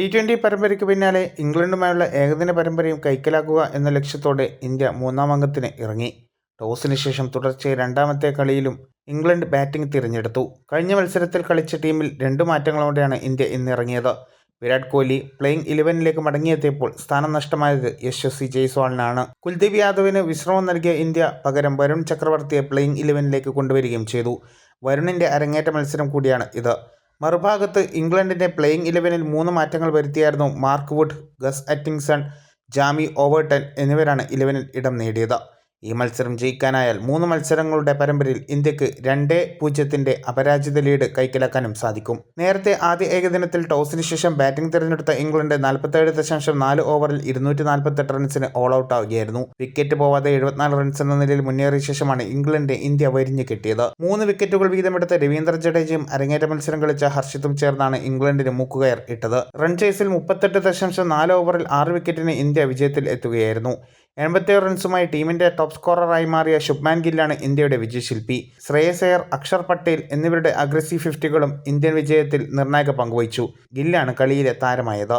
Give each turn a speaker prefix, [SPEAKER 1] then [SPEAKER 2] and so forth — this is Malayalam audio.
[SPEAKER 1] ടി ട്വന്റി പരമ്പരയ്ക്ക് പിന്നാലെ ഇംഗ്ലണ്ടുമായുള്ള ഏകദിന പരമ്പരയും കൈക്കലാക്കുക എന്ന ലക്ഷ്യത്തോടെ ഇന്ത്യ മൂന്നാം അംഗത്തിന് ഇറങ്ങി. ടോസിന് ശേഷം തുടർച്ചയായി രണ്ടാമത്തെ കളിയിലും ഇംഗ്ലണ്ട് ബാറ്റിംഗ് തിരഞ്ഞെടുത്തു. കഴിഞ്ഞ മത്സരത്തിൽ കളിച്ച ടീമിൽ രണ്ട് മാറ്റങ്ങളോടെയാണ് ഇന്ത്യ ഇന്നിറങ്ങിയത് വിരാട് കോഹ്ലി പ്ലേയിങ് ഇലവനിലേക്ക് മടങ്ങിയെത്തിയപ്പോൾ സ്ഥാനം നഷ്ടമായത് യശസ്വി ജയ്സ്വാളിനാണ്. കുൽദീപ് യാദവിന് വിശ്രമം നൽകിയ ഇന്ത്യ പകരം വരുൺ ചക്രവർത്തിയെ പ്ലേയിങ് ഇലവനിലേക്ക് കൊണ്ടുവരികയും ചെയ്തു. വരുണിന്റെ അരങ്ങേറ്റ മത്സരം കൂടിയാണ് ഇത്. മറുഭാഗത്ത് ഇംഗ്ലണ്ടിന്റെ പ്ലേയിങ് ഇലവനിൽ മൂന്ന് മാറ്റങ്ങൾ വരുത്തിയായിരുന്നു Mark Wood Gus Atkinson Jamie Overton എന്നിവരാണ് ഇലവനിൽ ഇടം നേടിയത്. ഈ മത്സരം ജയിക്കാനായാൽ മൂന്ന് മത്സരങ്ങളുടെ പരമ്പരയിൽ ഇന്ത്യയ്ക്ക് രണ്ട് പൂജ്യത്തിന്റെ അപരാജിത ലീഡ് കൈക്കലാക്കാനും സാധിക്കും. നേരത്തെ ആദ്യ ഏകദിനത്തിൽ ടോസിന് ശേഷം ബാറ്റിംഗ് തിരഞ്ഞെടുത്ത ഇംഗ്ലണ്ട് നാൽപ്പത്തേഴ് ദശാംശം നാല് ഓവറിൽ ഇരുന്നൂറ്റി നാൽപ്പത്തെട്ട് റൺസിന് ഓൾ ഔട്ട് ആവുകയായിരുന്നു. വിക്കറ്റ് പോവാതെ എഴുപത്തിനാല് റൺസ് എന്ന നിലയിൽ മുന്നേറിയ ശേഷമാണ് ഇംഗ്ലണ്ട് ഇന്ത്യ വരിഞ്ഞു കിട്ടിയത്. മൂന്ന് വിക്കറ്റുകൾ വീതമെടുത്ത രവീന്ദ്ര ജഡേജയും അരങ്ങേറ്റ മത്സരം കളിച്ച ഹർഷിത്തും ചേർന്നാണ് ഇംഗ്ലണ്ടിന് മൂക്കുകയർ ഇട്ടത്. റൺ ചേസിൽ മുപ്പത്തെട്ട് ദശാംശം നാല് ഓവറിൽ ആറ് വിക്കറ്റിന് ഇന്ത്യ വിജയത്തിൽ എത്തുകയായിരുന്നു. എൺപത്തിയേഴ് റൺസുമായി ടീമിന്റെ ടോപ്പ് സ്കോററായി മാറിയ ശുഭ്മാൻ ഗില്ലാണ് ഇന്ത്യയുടെ വിജയശില്പി. ശ്രേയസ് അയ്യർ അക്ഷർ പട്ടേൽ എന്നിവരുടെ അഗ്രസീവ് ഫിഫ്റ്റികളും ഇന്ത്യൻ വിജയത്തിൽ നിർണായക പങ്കുവഹിച്ചു. ഗില്ലാണ് കളിയിലെ താരമായത്.